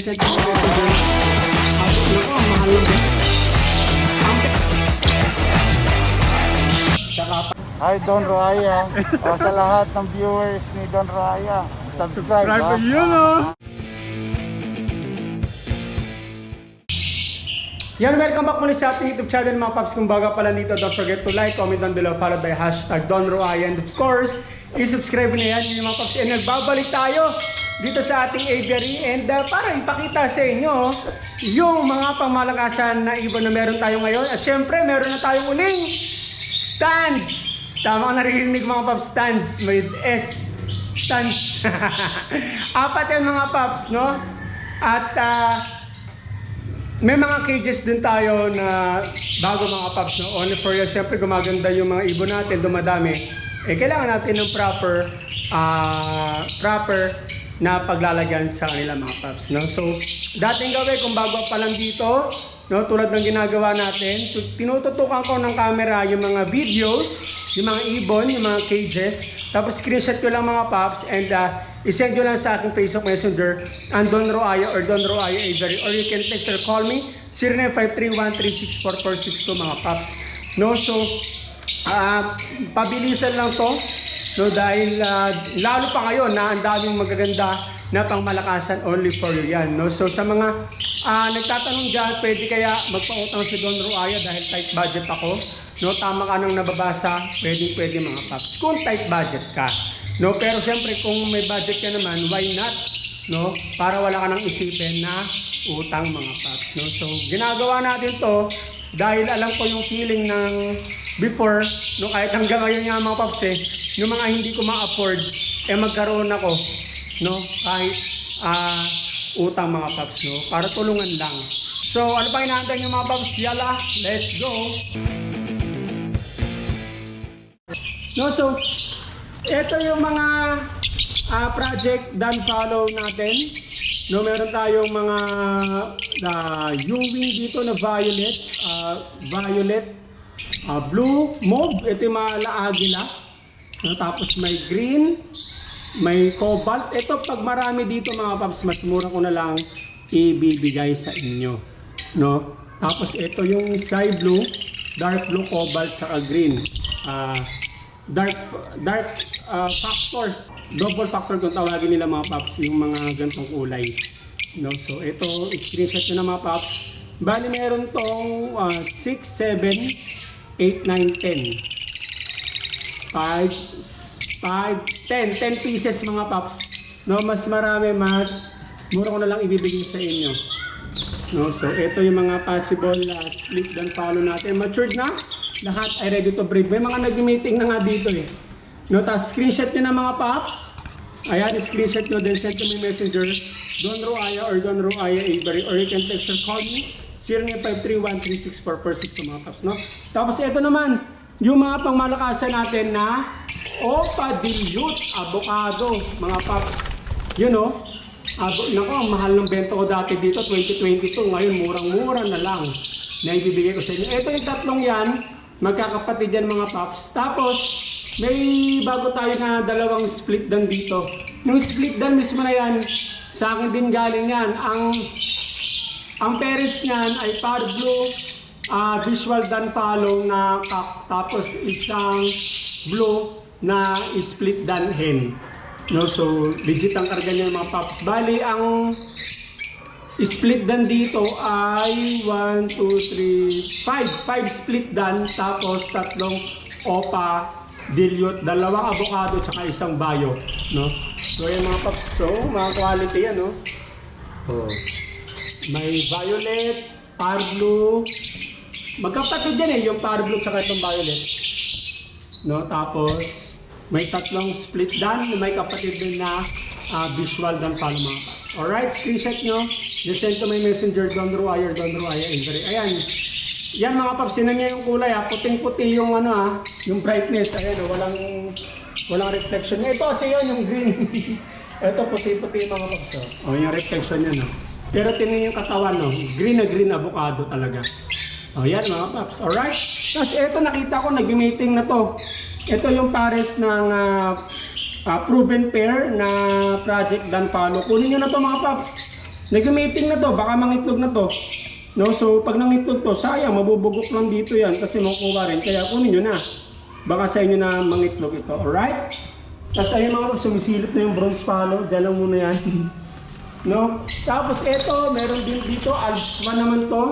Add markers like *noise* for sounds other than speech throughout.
Ko dyan. Naku, ang mahal. Hi Don Raya. o, sa lahat ng viewers ni Don Raya. Subscribe, Subscribe ha? yun oh. Yan, welcome back muli sa ating YouTube channel mga paps. Kung baga pala dito, don't forget to like, comment down below, followed by hashtag Don Roaya. And of course, i-subscribe na yan yun, mga paps. And nagbabalik tayo dito sa ating aviary. And uh, para ipakita sa inyo yung mga pamalakasan na ibon na meron tayo ngayon. At syempre, meron na tayong uling stands. Tama ko naririnig mga paps, stands with S. Stands. *laughs* Apat yan mga paps, no? At ah, may mga cages din tayo na bago mga paps, no? Only for you, syempre gumaganda yung mga ibon natin, dumadami. Eh, kailangan natin ng proper, ah, proper na paglalagyan sa kanila mga paps, no? So, dating gawin kung bago pa lang dito, no? Tulad ng ginagawa natin, tinututukan ko ng camera yung mga videos, yung mga ibon, yung mga cages, tapos screenshot ko lang mga paps and uh, isend nyo lang sa aking Facebook Messenger ang Don Roaya or Don Roaya Avery or you can text or call me 0953-1364462 mga paps. No, so ah pabilisan lang to no dahil ah, lalo pa ngayon na ang daming magaganda na pangmalakasan only for you. Yan no? So sa mga ah, nagtatanong diyan pwede kaya magpautang si Don Roaya dahil tight budget ako? No tama ka nang nababasa. Pwede pwede mga paps. Kung tight budget ka. No pero syempre kung may budget ka naman why not? No para wala ka nang isipin na utang mga paps no? So ginagawa natin to dahil alam ko yung feeling ng before, no, kahit hanggang ngayon nga mga paps eh, yung mga hindi ko ma-afford, eh magkaroon ako, no, kahit ah, utang mga paps, no, para tulungan lang. So, ano pa hinahanda nyo mga paps? Yala, let's go! No, so, ito yung mga ah, project done follow natin. No, meron tayong mga uh, U-wing dito na violet, ah, violet, ah, blue, mauve, ito yung mga laagila. No, tapos may green, may cobalt. Ito pag marami dito mga paps, mas mura ko na lang ibibigay sa inyo. No? Tapos ito yung sky blue, dark blue, cobalt, saka green. Ah, dark dark ah, factor double factor kung tawagin nila mga paps yung mga gantong kulay no so ito screenshot nyo na mga paps bali meron tong ah, 6 7 8 9 10 5 5 10 10 pieces mga paps. No mas marami mas mura ko na lang ibibigay sa inyo. No, so ito yung mga possible uh, split down follow natin. Matured na, lahat ay ready to breed. May mga nag-meeting na nga dito eh. No, tapos screenshot nyo na mga paps. Ayan, screenshot nyo, then send to my messenger, Don Roaya or Don Roaya Avery, or you can text or call me, 0953-136-446 mga paps, no? Tapos ito naman, yung mga pangmalakasan natin na Opa Dilute Avocado, mga paps. You know, Abo, nako, ang mahal ng bento ko dati dito, 2022. Ngayon, murang-mura na lang na ibibigay ko sa inyo. Ito yung tatlong yan, magkakapatid yan mga paps. Tapos, may bago tayo na dalawang split dan dito. Yung split dan mismo na yan, sa akin din galing yan. Ang ang parents niyan ay par blue ah, visual dan follow na cup. Tapos isang blue na split dan hen. No, so legit ang karga niya mga paps. Bali, ang split dan dito ay 1, 2, 3, 5. 5 split dan, tapos tatlong opa, dilute, dalawang avocado, tsaka isang bayo. No? So yan mga paps. So, mga quality yan, no? Oh. May violet, par blue. Magkapatid din eh, yung par blue tsaka itong violet. No, tapos may tatlong split dan, may kapatid din na ah, visual dan paps. Alright, screenshot nyo. Just send to my messenger, Don Ruaya, Don Ruaya, Avery. Ayan. Yan mga paps, sinan niya yung kulay ha. Puting-puti yung ano ha, yung brightness. Ayan, oh, walang walang reflection. Ito kasi yun, yung green. *laughs* Ito puti-puti mga paps. Oh, oh yung reflection niya no. Pero tingnan yung katawan no, green na green avocado talaga. Oh, yan mga paps. Alright? Tapos ito nakita ko, nag-meeting na to. Ito yung pares ng ah, ah, proven pair na project dan follow. Kunin nyo na to mga paps. Nag-mating na to, baka mangitlog na to. No, so pag nangitlog to, sayang, mabubugok lang dito yan kasi makukuha rin. Kaya kunin nyo na. Baka sa inyo na mangitlog ito, alright? Tapos ayun mga paps, sumisilip na yung bronze follow. Diyan lang muna yan. *laughs* no? Tapos ito, meron din dito, Alps 1 naman to.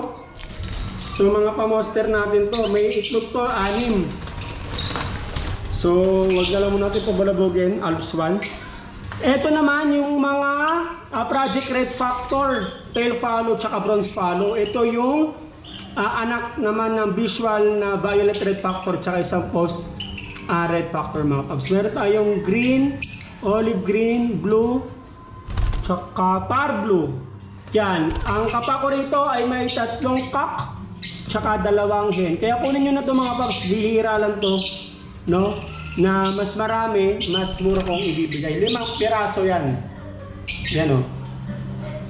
So mga pamoster natin to, may itlog to, anim. So, wag na lang muna natin pabalabogin, Alps 1. Ito naman yung mga ah, Project Red Factor, Tail Follow, tsaka Bronze Follow. Ito yung ah, anak naman ng visual na Violet Red Factor, tsaka isang post ah, Red Factor mga paps. Meron tayong green, olive green, blue, tsaka par blue. Yan. Ang kapako rito ay may tatlong cock, tsaka dalawang hen. Kaya kunin nyo na to mga paps, bihira lang to. No? Na mas marami, mas mura kong ibibigay. Limang piraso yan. Yan o.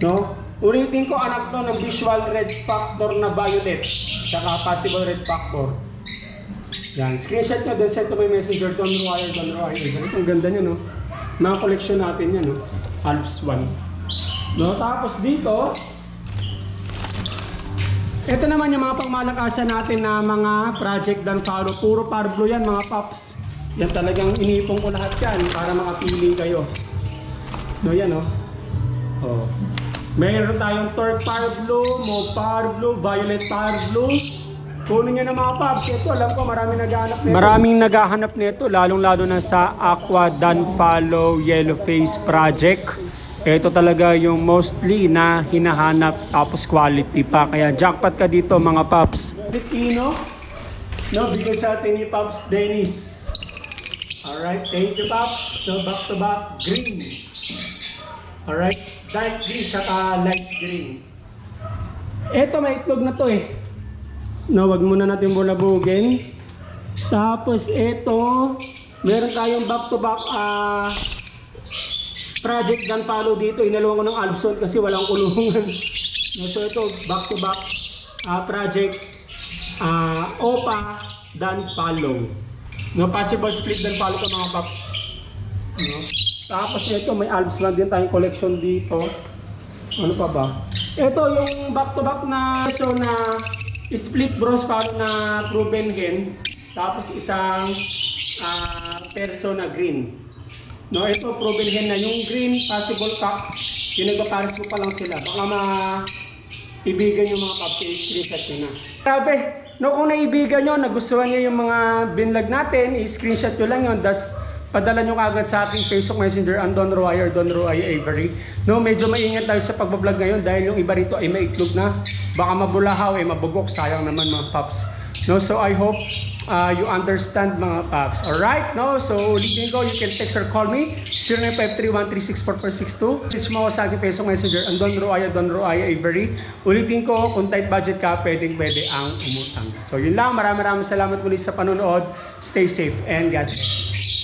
No? Ulitin ko anak to ng visual red factor na violet. Tsaka possible red factor. Yan. Screenshot nyo, then send to my messenger. Don Royer, Don Royer. Ang ganda nyo, no? Mga collection natin yan, no? Alps 1. No? Tapos dito, ito naman yung mga pangmalakasan natin na mga project dan follow. Puro parblo yan mga paps. Yan talagang inipong ko lahat yan para makapili kayo. No, yan oh. Oh. Mayroon tayong Torque Parblo, Mo Parblo, Violet Parblo. Kunin nyo na mga paps. Ito, alam ko maraming naghahanap nito. Maraming naghahanap nito, lalong-lalo na sa Aqua Dan Follow Yellow Face Project. Ito talaga yung mostly na hinahanap tapos quality pa. Kaya jackpot ka dito mga paps. Pilipino, no, bigay sa atin ni Paps Dennis. Alright, thank you Paps. So back to back, green. Alright, dark green saka light green. Ito may itlog na to eh. No, wag muna natin bulabugin. Tapos ito, meron tayong back to back ah project dan follow dito. Inaluan ko ng Albson kasi walang kulungan. so ito, back to back ah, project ah, OPA dan follow. No, possible split dan follow ka mga paps. No? Tapos ito, may Alps lang din tayong collection dito. Ano pa ba? Ito yung back to back na so na split bronze follow na proven hen. Tapos isang ah, perso na green. No, ito proven hen na yung green possible cup. Yung nagpapares mo pa lang sila. Baka ma ibigan yung mga na. Grabe, no kung naibigan nyo, nagustuhan nyo yung mga binlag natin, i-screenshot nyo lang yun, das padala nyo kagad sa ating Facebook Messenger ang Don Roy or Don Roy Avery. No, medyo maingat tayo sa pagbablog ngayon dahil yung iba rito ay maitlog na. Baka mabulahaw, eh, mabugok, sayang naman mga paps. No, so I hope uh, you understand mga paps. Alright, no? So, ulitin ko, you can text or call me 0953-136-4462. Message mo sa aking Facebook Messenger ang Don Roaya, Don Roaya Avery. Ulitin ko, kung tight budget ka, pwedeng pwede ang umutang. So, yun lang. Maraming maraming salamat muli sa panonood. Stay safe and God bless.